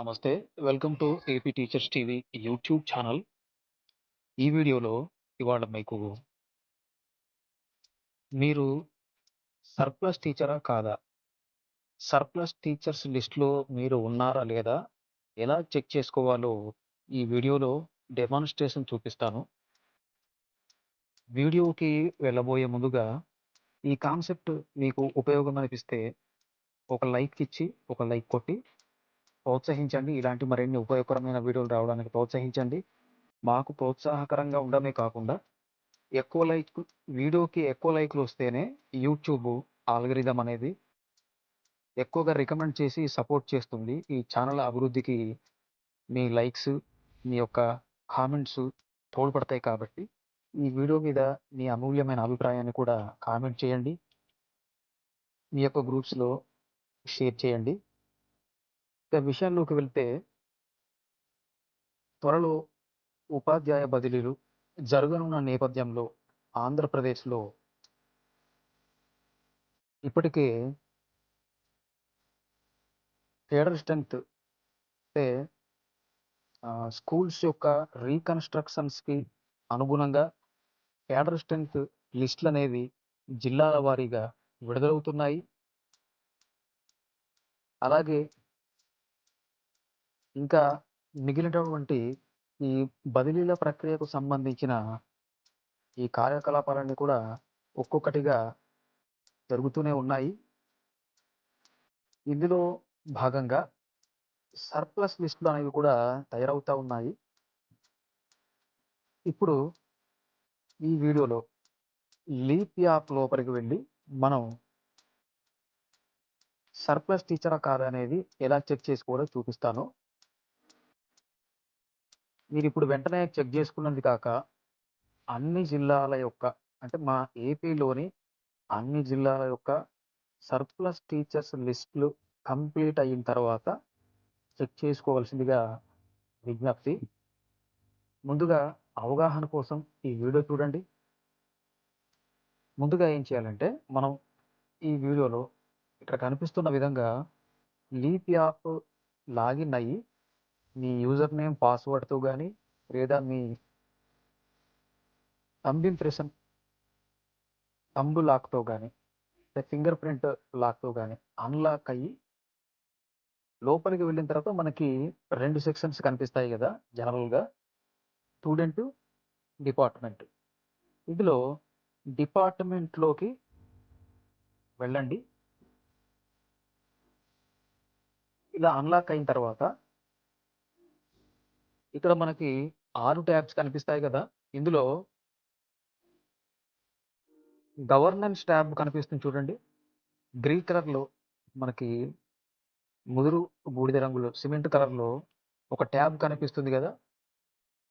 నమస్తే. Welcome to AP teachers TV YouTube channel. ఈ వీడియోలో ఇవాళ మీకు మీరు సర్ప్లస్ టీచరా కాదా? సర్ప్లస్ టీచర్స్ లిస్ట్‌లో మీరు ఉన్నారా లేదా? ఎలా చెక్ చేసుకోవాలో ఈ వీడియోలో డెమాన్‌స్ట్రేషన్ చూపిస్తాను. వీడియోకి వెళ్ళబోయే ముందుగా ఈ కాన్సెప్ట్ మీకు ఉపయోగం అనిపిస్తే ఒక లైక్ ఇచ్చి, ఒక లైక్ కొట్టి ప్రోత్సహించండి. ఇలాంటి మరిన్ని ఉపయోగకరమైన వీడియోలు రావడానికి ప్రోత్సహించండి. మాకు ప్రోత్సాహకరంగా ఉండడమే కాకుండా ఎక్కువ లైక్ వీడియోకి ఎక్కువ లైక్‌లు వస్తేనే యూట్యూబ్ ఆల్గరిథం అనేది ఎక్కువగా రికమెండ్ చేసి సపోర్ట్ చేస్తుంది. ఈ ఛానల్ అభివృద్ధికి మీ లైక్స్, మీ యొక్క కామెంట్స్ తోడ్పడతాయి కాబట్టి ఈ వీడియో మీద మీ అమూల్యమైన అభిప్రాయాన్ని కూడా కామెంట్ చేయండి. మీ యొక్క గ్రూప్స్‌లో షేర్ చేయండి. విషయాల్లోకి విషయంలోకి వెళ్తే త్వరలో ఉపాధ్యాయ బదిలీలు జరగనున్న నేపథ్యంలో ఆంధ్రప్రదేశ్‌లో ఇప్పటికే కేడర్ స్ట్రెంగ్త్ అంటే స్కూల్స్ యొక్క రీకన్‌స్ట్రక్షన్స్‌కి అనుగుణంగా కేడర్ స్ట్రెంగ్త్ లిస్ట్‌లనేవి జిల్లాల వారీగా విడుదలవుతున్నాయి. అలాగే ఇంకా మిగిలినటువంటి ఈ బదిలీల ప్రక్రియకు సంబంధించిన ఈ కార్యకలాపాలన్నీ కూడా ఒక్కొక్కటిగా జరుగుతూనే ఉన్నాయి. ఇందులో భాగంగా సర్ప్లస్ లిస్ట్‌లు అనేవి కూడా తయారవుతూ ఉన్నాయి. ఇప్పుడు ఈ వీడియోలో లీప్ యాప్ లోపలికి వెళ్ళి మనం సర్ప్లస్ టీచరా కాదా అనేది ఎలా చెక్ చేసుకోవాలో చూపిస్తాను. మీరు ఇప్పుడు వెంటనే చెక్ చేసుకున్నది కాక అన్ని జిల్లాల యొక్క అంటే మా ఏపీలోని అన్ని జిల్లాల యొక్క సర్ప్లస్ టీచర్స్ లిస్ట్‌లు కంప్లీట్ అయిన తర్వాత చెక్ చేసుకోవాల్సిందిగా విజ్ఞప్తి. ముందుగా అవగాహన కోసం ఈ వీడియో చూడండి. ముందుగా ఏం చేయాలంటే మనం ఈ వీడియోలో ఇక్కడ కనిపిస్తున్న విధంగా లీప్ యాప్ లాగిన్ అయ్యి మీ యూజర్ నేమ్, పాస్వర్డ్‌తో కానీ లేదా మీ థంబ్ ఇంప్రెషన్ థంబ్ లాక్‌తో కానీ లేదా ఫింగర్ ప్రింట్ లాక్‌తో కానీ అన్‌లాక్ అయ్యి లోపలికి వెళ్ళిన తర్వాత మనకి రెండు సెక్షన్స్ కనిపిస్తాయి కదా జనరల్‌గా. Student, department. ఇందులో డిపార్ట్‌మెంట్‌లోకి వెళ్ళండి. ఇలా అన్‌లాక్ అయిన తర్వాత ఇక్కడ మనకి ఆరు ట్యాబ్స్ కనిపిస్తాయి కదా ఇందులో గవర్నెన్స్ ట్యాబ్ కనిపిస్తుంది చూడండి. గ్రీన్ కలర్‌లో మనకి ముదురు బూడిద రంగులో సిమెంట్ కలర్‌లో ఒక ట్యాబ్ కనిపిస్తుంది కదా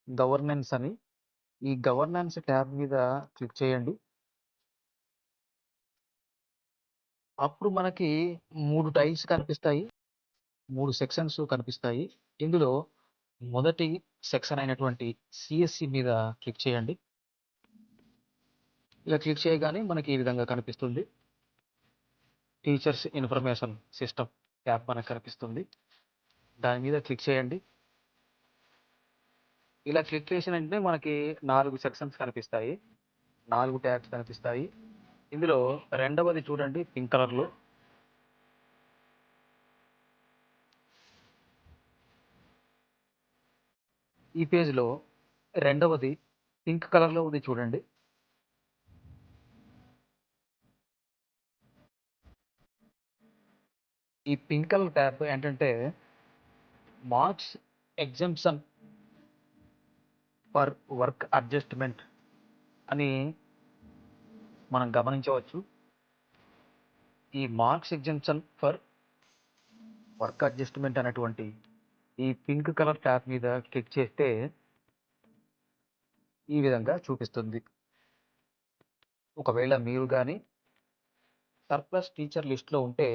గవర్నెన్స్ అని. ఈ గవర్నెన్స్ ట్యాబ్ మీద క్లిక్ చేయండి. అప్పుడు మనకి మూడు టైల్స్ కనిపిస్తాయి. మూడు సెక్షన్స్ కనిపిస్తాయి. ఇందులో మొదటి సెక్షన్ అయినటువంటి సిఎస్సి మీద క్లిక్ చేయండి. ఇలా క్లిక్ చేయగానే మనకి ఈ విధంగా కనిపిస్తుంది. టీచర్స్ ఇన్ఫర్మేషన్ సిస్టమ్ ట్యాబ్ మనకు కనిపిస్తుంది. దాని మీద క్లిక్ చేయండి. ఇలా క్లిక్ చేసిన వెంటనే మనకి నాలుగు సెక్షన్స్ కనిపిస్తాయి. నాలుగు ట్యాబ్స్ కనిపిస్తాయి. ఇందులో రెండవది చూడండి పింక్ కలర్‌లో. ఈ పేజ్‌లో రెండవది పింక్ కలర్‌లో ఉంది చూడండి. ఈ పింక్ కలర్ ట్యాబ్ ఏంటంటే marks exemption for work adjustment అని మనం గమనించవచ్చు. ఈ marks exemption for work adjustment అనేటువంటి ఈ పింక్ కలర్ ట్యాబ్ మీద క్లిక్ చేస్తే ఈ విధంగా చూపిస్తుంది. ఒకవేళ మీరు కానీ సర్ప్లస్ టీచర్ లిస్ట్‌లో ఉంటే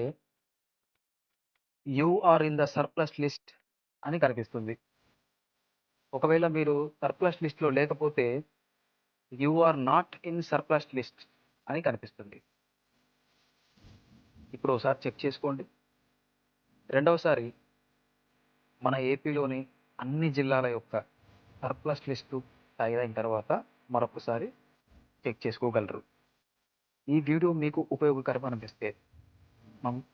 you are in the surplus list అని కనిపిస్తుంది. ఒకవేళ మీరు సర్ప్లస్ లిస్ట్‌లో లేకపోతే you are not in surplus list అని కనిపిస్తుంది. ఇప్పుడు ఒకసారి చెక్ చేసుకోండి. రెండవసారి మన ఏపీలోని అన్ని జిల్లాల యొక్క సర్ప్లస్ లిస్టు తయారైన తర్వాత మరొకసారి చెక్ చేసుకోగలరు. ఈ వీడియో మీకు ఉపయోగకరం అనిపిస్తే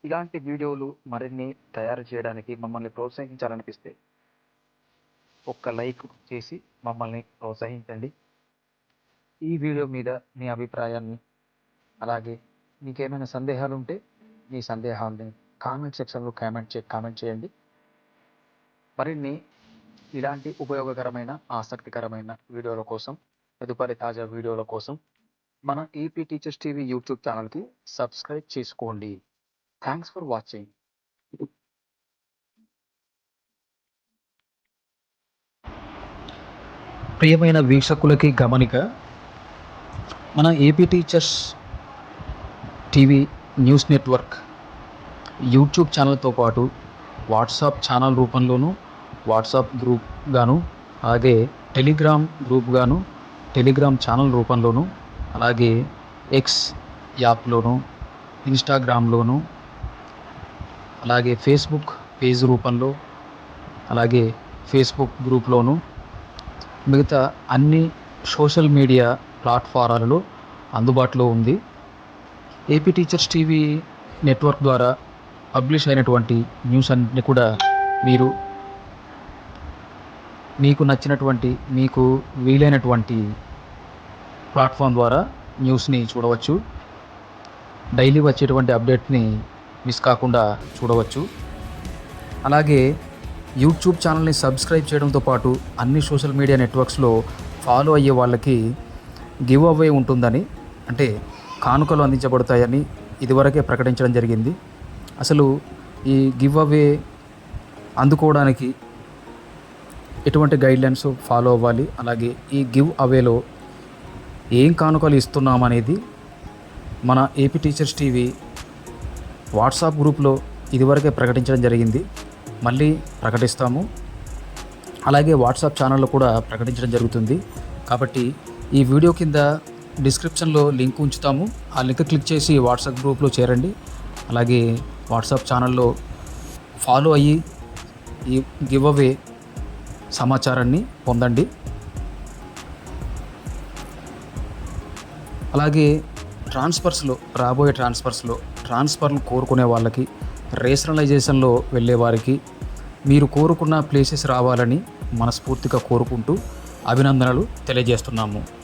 ఇలాంటి వీడియోలు మరిన్ని తయారు చేయడానికి మమ్మల్ని ప్రోత్సహించాలనిపిస్తే ఒక్క లైక్ చేసి మమ్మల్ని ప్రోత్సహించండి. ఈ వీడియో మీద మీ అభిప్రాయాన్ని అలాగే మీకేమైనా సందేహాలు ఉంటే మీ సందేహాలని కామెంట్ సెక్షన్లో కామెంట్ చే కామెంట్ చేయండి. మరిన్ని ఇలాంటి ఉపయోగకరమైన ఆసక్తికరమైన వీడియోల కోసం తదుపరి తాజా వీడియోల కోసం మన ఏపీ టీచర్స్ టీవీ యూట్యూబ్ ఛానల్కి సబ్స్క్రైబ్ చేసుకోండి. థ్యాంక్స్ ఫర్ వాచింగ్ ప్రియమైన వీక్షకులకి గమనిక మన AP teachers TV news network YouTube ఛానల్తో పాటు వాట్సాప్ ఛానల్ రూపంలోనూ వాట్సాప్ గ్రూప్ గాను అలాగే టెలిగ్రామ్ గ్రూప్ గాను టెలిగ్రామ్ ఛానల్ రూపంలోను అలాగే ఎక్స్ యాప్లోను ఇన్స్టాగ్రామ్లోను అలాగే ఫేస్బుక్ పేజ్ రూపంలో అలాగే ఫేస్బుక్ గ్రూప్లోను మిగతా అన్ని సోషల్ మీడియా ప్లాట్ఫారాలలో అందుబాటులో ఉంది. ఏపీ టీచర్స్ టీవీ నెట్వర్క్ ద్వారా పబ్లిష్ అయినటువంటి న్యూస్ అన్నింటినీ కూడా మీరు మీకు నచ్చినటువంటి మీకు వీలైనటువంటి ప్లాట్ఫామ్ ద్వారా న్యూస్ని చూడవచ్చు. డైలీ వచ్చేటువంటి అప్డేట్ని మిస్ కాకుండా చూడవచ్చు. అలాగే యూట్యూబ్ ఛానల్ని సబ్స్క్రైబ్ చేయడంతో పాటు అన్ని సోషల్ మీడియా నెట్వర్క్స్లో ఫాలో అయ్యే వాళ్ళకి గివ్ అవే ఉంటుందని అంటే కానుకలు అందించబడతాయని ఇదివరకే ప్రకటించడం జరిగింది. అసలు ఈ గివ్ అవే అందుకోవడానికి ఎటువంటి గైడ్లైన్స్ ఫాలో అవ్వాలి? అలాగే ఈ గివ్ అవేలో ఏం కానుకలు ఇస్తున్నాం అనేది మన ఏపీ టీచర్స్ టీవీ వాట్సాప్ గ్రూప్లో ఇదివరకే ప్రకటించడం జరిగింది. మళ్ళీ ప్రకటిస్తాము. అలాగే వాట్సాప్ ఛానల్లో కూడా ప్రకటించడం జరుగుతుంది. కాబట్టి ఈ వీడియో కింద డిస్క్రిప్షన్లో లింక్ ఉంచుతాము. ఆ లింక్ క్లిక్ చేసి వాట్సాప్ గ్రూప్లో చేరండి. అలాగే వాట్సాప్ ఛానల్లో ఫాలో అయ్యి ఈ గివ్ అవే సమాచారాన్ని పొందండి. అలాగే ట్రాన్స్ఫర్స్లో రాబోయే ట్రాన్స్ఫర్స్లో ట్రాన్స్ఫర్లు కోరుకునే వాళ్ళకి రేషనలైజేషన్లో వెళ్ళే వారికి మీరు కోరుకున్న ప్లేసెస్ రావాలని మనస్ఫూర్తిగా కోరుకుంటూ అభినందనలు తెలియజేస్తున్నాము.